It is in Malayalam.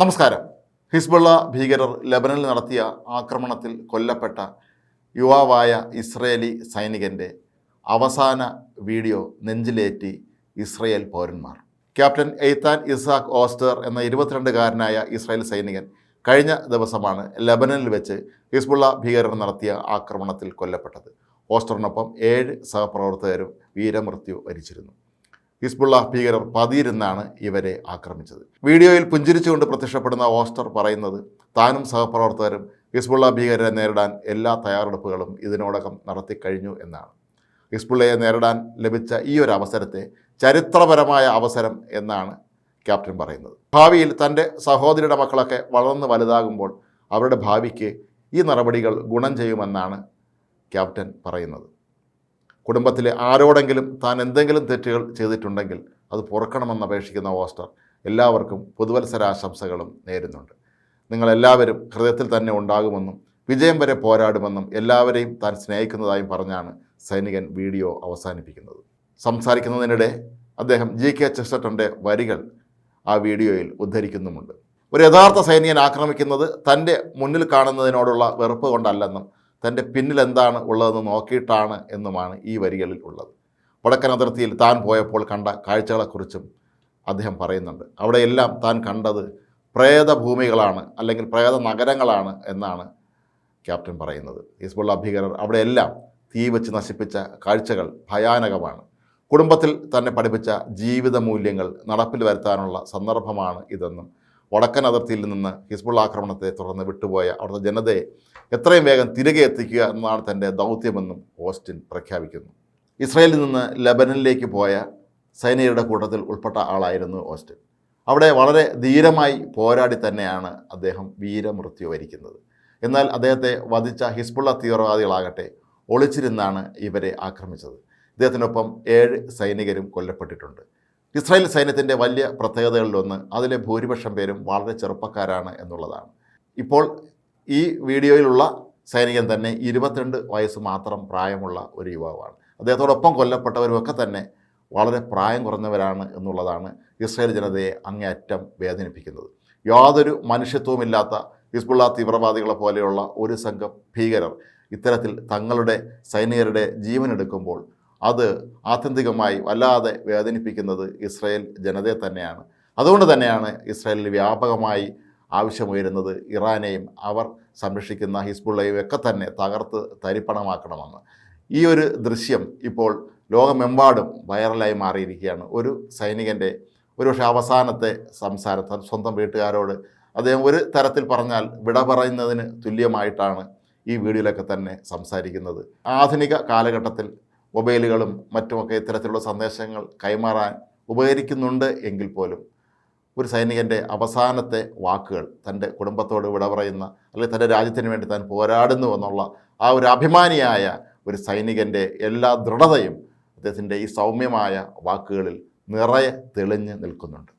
നമസ്കാരം. ഹിസ്ബുള്ള ഭീകരർ ലബനനിൽ നടത്തിയ ആക്രമണത്തിൽ കൊല്ലപ്പെട്ട യുവാവായ ഇസ്രയേലി സൈനികന്റെ അവസാന വീഡിയോ നെഞ്ചിലേറ്റി ഇസ്രയേൽ പൗരന്മാർ. ക്യാപ്റ്റൻ എയ്ത്താൻ ഇസാഖ് ഓസ്റ്റർ എന്ന ഇരുപത്തിരണ്ടുകാരനായ ഇസ്രായേൽ സൈനികൻ കഴിഞ്ഞ ദിവസമാണ് ലബനനിൽ വെച്ച് ഹിസ്ബുള്ള ഭീകരർ നടത്തിയ ആക്രമണത്തിൽ കൊല്ലപ്പെട്ടത്. ഓസ്റ്ററിനൊപ്പം ഏഴ് സഹപ്രവർത്തകരും വീരമൃത്യു വരിച്ചിരുന്നു. ഹിസ്ബുള്ള ഭീകരർ പതിയിരുന്നാണ് ഇവരെ ആക്രമിച്ചത്. വീഡിയോയിൽ പുഞ്ചിരിച്ചുകൊണ്ട് പ്രത്യക്ഷപ്പെടുന്ന ഓസ്റ്റർ പറയുന്നത് താനും സഹപ്രവർത്തകരും ഹിസ്ബുള്ള ഭീകരരെ നേരിടാൻ എല്ലാ തയ്യാറെടുപ്പുകളും ഇതിനോടകം നടത്തിക്കഴിഞ്ഞു എന്നാണ്. ഹിസ്ബുള്ളയെ നേരിടാൻ ലഭിച്ച ഈ ഒരു അവസരത്തെ ചരിത്രപരമായ അവസരം എന്നാണ് ക്യാപ്റ്റൻ പറയുന്നത്. ഭാവിയിൽ തന്റെ സഹോദരിയുടെ മക്കളൊക്കെ വളർന്ന് വലുതാകുമ്പോൾ അവരുടെ ഭാവിക്ക് ഈ നടപടികൾ ഗുണം ചെയ്യുമെന്നാണ് ക്യാപ്റ്റൻ പറയുന്നത്. കുടുംബത്തിലെ ആരോടെങ്കിലും താൻ എന്തെങ്കിലും തെറ്റുകൾ ചെയ്തിട്ടുണ്ടെങ്കിൽ അത് പുറക്കണമെന്ന് അപേക്ഷിക്കുന്ന ഓസ്റ്റർ എല്ലാവർക്കും പുതുവത്സരാശംസകളും നേരുന്നുണ്ട്. നിങ്ങളെല്ലാവരും ഹൃദയത്തിൽ തന്നെ ഉണ്ടാകുമെന്നും വിജയം വരെ പോരാടുമെന്നും എല്ലാവരെയും താൻ സ്നേഹിക്കുന്നതായും പറഞ്ഞാണ് സൈനികൻ വീഡിയോ അവസാനിപ്പിക്കുന്നത്. സംസാരിക്കുന്നതിനിടെ അദ്ദേഹം ജി കെ ചെസ്റ്റട്ടന്റെ വരികൾ ആ വീഡിയോയിൽ ഉദ്ധരിക്കുന്നുമുണ്ട്. ഒരു യഥാർത്ഥ സൈനികൻ ആക്രമിക്കുന്നത് തന്റെ മുന്നിൽ കാണുന്നതിനോടുള്ള വെറുപ്പ് കൊണ്ടല്ലെന്നും തന്റെ പിന്നിൽ എന്താണ് ഉള്ളതെന്ന് നോക്കിയിട്ടാണ് എന്നുമാണ് ഈ വരികളിൽ ഉള്ളത്. വടക്കൻ അതിർത്തിയിൽ താൻ പോയപ്പോൾ കണ്ട കാഴ്ചകളെക്കുറിച്ചും അദ്ദേഹം പറയുന്നുണ്ട്. അവിടെയെല്ലാം താൻ കണ്ടത് പ്രേതഭൂമികളാണ് അല്ലെങ്കിൽ പ്രേത നഗരങ്ങളാണ് എന്നാണ് ക്യാപ്റ്റൻ പറയുന്നത്. ഹിസ്ബുള്ള ഭീകരർ അവിടെയെല്ലാം തീ വെച്ച് നശിപ്പിച്ച കാഴ്ചകൾ ഭയാനകമാണ്. കുടുംബത്തിൽ തന്നെ പഠിപ്പിച്ച ജീവിത മൂല്യങ്ങൾ നടപ്പിൽ വരുത്താനുള്ള സന്ദർഭമാണ് ഇതെന്നും വടക്കൻ അതിർത്തിയിൽ നിന്ന് ഹിസ്ബുള്ള ആക്രമണത്തെ തുടർന്ന് വിട്ടുപോയ അവിടുത്തെ ജനതയെ എത്രയും വേഗം തിരികെ എത്തിക്കുക എന്നതാണ് തന്റെ ദൗത്യമെന്നും ഓസ്റ്റിൻ പ്രഖ്യാപിക്കുന്നു. ഇസ്രയേലിൽ നിന്ന് ലബനനിലേക്ക് പോയ സൈനികരുടെ കൂട്ടത്തിൽ ഉൾപ്പെട്ട ആളായിരുന്നു ഓസ്റ്റിൻ. അവിടെ വളരെ ധീരമായി പോരാടി തന്നെയാണ് അദ്ദേഹം വീരമൃത്യു വരിക്കുന്നത്. എന്നാൽ അദ്ദേഹത്തെ വധിച്ച ഹിസ്ബുള്ള തീവ്രവാദികളാകട്ടെ ഒളിച്ചിരുന്നാണ് ഇവരെ ആക്രമിച്ചത്. ഇദ്ദേഹത്തിനൊപ്പം ഏഴ് സൈനികരും കൊല്ലപ്പെട്ടിട്ടുണ്ട്. ഇസ്രായേൽ സൈന്യത്തിന്റെ വലിയ പ്രത്യേകതകളിലൊന്ന് അതിലെ ഭൂരിപക്ഷം പേരും വളരെ ചെറുപ്പക്കാരാണ് എന്നുള്ളതാണ്. ഇപ്പോൾ ഈ വീഡിയോയിലുള്ള സൈനികൻ തന്നെ ഇരുപത്തിരണ്ട് വയസ്സ് മാത്രം പ്രായമുള്ള ഒരു യുവാവാണ്. അദ്ദേഹത്തോടൊപ്പം കൊല്ലപ്പെട്ടവരുമൊക്കെ തന്നെ വളരെ പ്രായം കുറഞ്ഞവരാണ് എന്നുള്ളതാണ് ഇസ്രായേൽ ജനതയെ അങ്ങേയറ്റം വേദനിപ്പിക്കുന്നത്. യാതൊരു മനുഷ്യത്വവുമില്ലാത്ത ഹിസ്ബുള്ള തീവ്രവാദികളെ പോലെയുള്ള ഒരു സംഘം ഭീകരർ ഇത്തരത്തിൽ തങ്ങളുടെ സൈനികരുടെ ജീവനെടുക്കുമ്പോൾ അത് ആത്യന്തികമായി വല്ലാതെ വേദനിപ്പിക്കുന്നത് ഇസ്രയേൽ ജനതയെ തന്നെയാണ്. അതുകൊണ്ട് തന്നെയാണ് ഇസ്രയേലിൽ വ്യാപകമായി ആവശ്യമുയരുന്നത് ഇറാനെയും അവർ സംരക്ഷിക്കുന്ന ഹിസ്ബുള്ളയും ഒക്കെ തന്നെ തകർത്ത് തരിപ്പണമാക്കണമെന്ന്. ഈ ഒരു ദൃശ്യം ഇപ്പോൾ ലോകമെമ്പാടും വൈറലായി മാറിയിരിക്കുകയാണ്. ഒരു സൈനികന്റെ ഒരുപക്ഷെ അവസാനത്തെ സംസാരത്ത് സ്വന്തം വീട്ടുകാരോട് അദ്ദേഹം ഒരു തരത്തിൽ പറഞ്ഞാൽ വിട പറയുന്നതിന് തുല്യമായിട്ടാണ് ഈ വീഡിയോയിലൊക്കെ തന്നെ സംസാരിക്കുന്നത്. ആധുനിക കാലഘട്ടത്തിൽ മൊബൈലുകളും മറ്റുമൊക്കെ ഇത്തരത്തിലുള്ള സന്ദേശങ്ങൾ കൈമാറാൻ ഉപകരിക്കുന്നുണ്ട് എങ്കിൽ പോലും ഒരു സൈനികന്റെ അവസാനത്തെ വാക്കുകൾ തന്റെ കുടുംബത്തോട് വിട പറയുന്ന അല്ലെങ്കിൽ തന്റെ രാജ്യത്തിന് വേണ്ടി താൻ പോരാടുന്നു എന്നുള്ള ആ ഒരു അഭിമാനിയായ ഒരു സൈനികന്റെ എല്ലാ ദൃഢതയും അദ്ദേഹത്തിന്റെ ഈ സൗമ്യമായ വാക്കുകളിൽ നിറയെ തെളിഞ്ഞ് നിൽക്കുന്നുണ്ട്.